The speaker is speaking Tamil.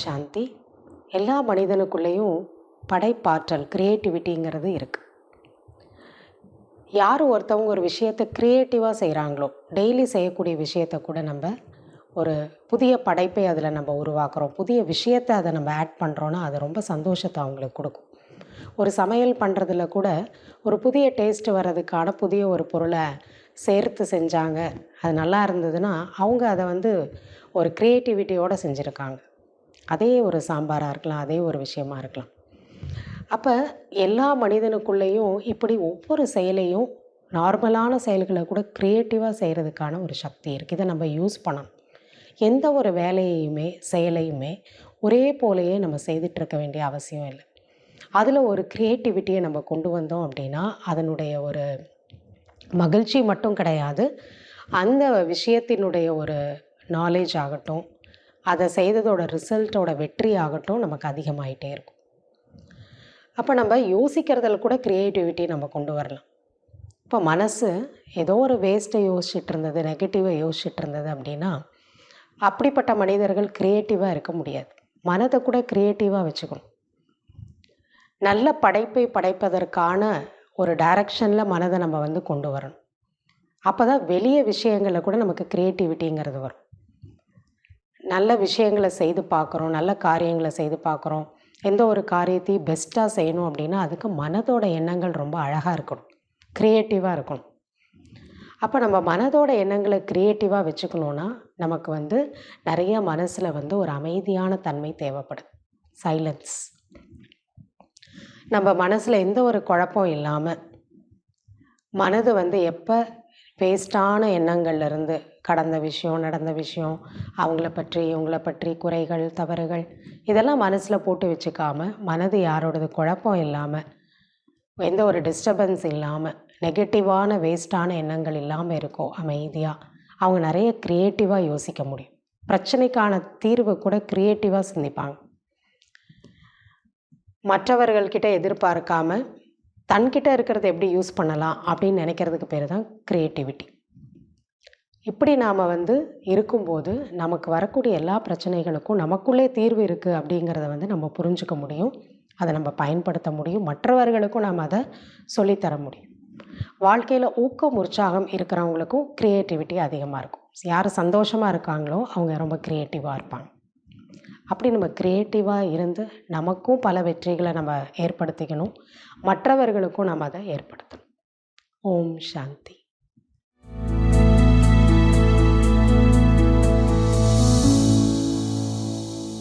சாந்தி எல்லா மனிதனுக்குள்ளேயும் படைப்பாற்றல் க்ரியேட்டிவிட்டிங்கிறது இருக்குது யார் ஒருத்தவங்க ஒரு விஷயத்தை க்ரியேட்டிவாக செய்கிறாங்களோ டெய்லி செய்யக்கூடிய விஷயத்தை கூட நம்ம ஒரு புதிய படைப்பை அதில் நம்ம உருவாக்குறோம் புதிய விஷயத்தை அதை நம்ம ஆட் பண்ணுறோன்னா அது ரொம்ப சந்தோஷத்தை அவங்களுக்கு கொடுக்கும். ஒரு சமையல் பண்ணுறதுல கூட ஒரு புதிய டேஸ்ட் வர்றதுக்கான புதிய ஒரு பொருளை சேர்த்து செஞ்சாங்க அது நல்லா இருந்ததுன்னா அவங்க அதை வந்து ஒரு க்ரியேட்டிவிட்டியோடு செஞ்சுருக்காங்க. அதே ஒரு சாம்பாராக இருக்கலாம் அதே ஒரு விஷயமா இருக்கலாம். அப்போ எல்லா மனிதனுக்குள்ளேயும் இப்படி ஒவ்வொரு செயலையும் நார்மலான செயல்களை கூட க்ரியேட்டிவாக செய்கிறதுக்கான ஒரு சக்தி இருக்குது இதை நம்ம யூஸ் பண்ணணும். எந்த ஒரு வேலையுமே செயலையுமே ஒரே போலையே நம்ம செய்துட்ருக்க வேண்டிய அவசியம் இல்லை. அதில் ஒரு க்ரியேட்டிவிட்டியை நம்ம கொண்டு வந்தோம் அப்படின்னா அதனுடைய ஒரு மகிழ்ச்சி மட்டும் கிடையாது. அந்த விஷயத்தினுடைய ஒரு நாலேஜ் ஆகட்டும் அதை செய்ததோட ரிசல்ட்டோட வெற்றி ஆகட்டும் நமக்கு அதிகமாயிட்டே இருக்கும். அப்போ நம்ம யோசிக்கிறதுல கூட க்ரியேட்டிவிட்டி நம்ம கொண்டு வரலாம். இப்போ மனசு ஏதோ ஒரு வேஸ்ட்டை யோசிச்சுட்டு இருந்தது நெகட்டிவை யோசிச்சுட்டு இருந்தது அப்படின்னா அப்படிப்பட்ட மனிதர்கள் க்ரியேட்டிவாக இருக்க முடியாது. மனதை கூட க்ரியேட்டிவாக வச்சுக்கணும். நல்ல படைப்பை படைப்பதற்கான ஒரு டைரக்ஷனில் மனதை நம்ம வந்து கொண்டு வரணும். அப்போ தான் வெளிய விஷயங்களில் கூட நமக்கு க்ரியேட்டிவிட்டிங்கிறது வரும். நல்ல விஷயங்களை செய்து பார்க்குறோம் நல்ல காரியங்களை செய்து பார்க்குறோம். எந்த ஒரு காரியத்தையும் பெஸ்ட்டாக செய்யணும் அப்படின்னா அதுக்கு மனதோட எண்ணங்கள் ரொம்ப அழகாக இருக்கணும். க்ரியேட்டிவாக இருக்கணும். அப்போ நம்ம மனதோட எண்ணங்களை க்ரியேட்டிவாக வச்சுக்கணுன்னா நமக்கு வந்து நிறைய மனசில் வந்து ஒரு அமைதியான தன்மை தேவைப்படுது சைலன்ஸ் நம்ம மனசில் எந்த ஒரு குழப்பம் இல்லாமல் மனது வந்து எப்போ வேஸ்டான எண்ணங்கள்லேருந்து கடந்த விஷயம் நடந்த விஷயம் அவங்கள பற்றி இவங்கள பற்றி குறைகள் தவறுகள் இதெல்லாம் மனசில் போட்டு வச்சுக்காம மனது யாரோடது குழப்பம் இல்லாமல் எந்த ஒரு டிஸ்டர்பன்ஸ் இல்லாமல் நெகட்டிவான வேஸ்ட்டான எண்ணங்கள் இல்லாமல் இருக்கோ அமைதியாக அவங்க நிறைய க்ரியேட்டிவாக யோசிக்க முடியும். பிரச்சனைக்கான தீர்வு கூட க்ரியேட்டிவாக சிந்திப்பாங்க. மற்றவர்கள்கிட்ட எதிர்பார்க்காம தன்கிட்ட இருக்கிறத எப்படி யூஸ் பண்ணலாம் அப்படின்னு நினைக்கிறதுக்கு பேர் தான் க்ரியேட்டிவிட்டி இப்படி நாம் வந்து இருக்கும்போது நமக்கு வரக்கூடிய எல்லா பிரச்சனைகளுக்கும் நமக்குள்ளே தீர்வு இருக்குது அப்படிங்கிறத வந்து நம்ம புரிஞ்சுக்க முடியும். அதை நம்ம பயன்படுத்த முடியும். மற்றவர்களுக்கும் நாம் அதை சொல்லித்தர முடியும். வாழ்க்கையில் ஊக்கம் உற்சாகம் இருக்கிறவங்களுக்கும் க்ரியேட்டிவிட்டி அதிகமாக இருக்கும். யார் சந்தோஷமாக இருக்காங்களோ அவங்க ரொம்ப க்ரியேட்டிவாக இருப்பாங்க. அப்படி நம்ம க்ரியேட்டிவாக இருந்து நமக்கும் பல வெற்றிகளை நம்ம ஏற்படுத்திக்கணும். மற்றவர்களுக்கும் நம்ம அதை ஏற்படுத்தணும். ஓம் சாந்தி.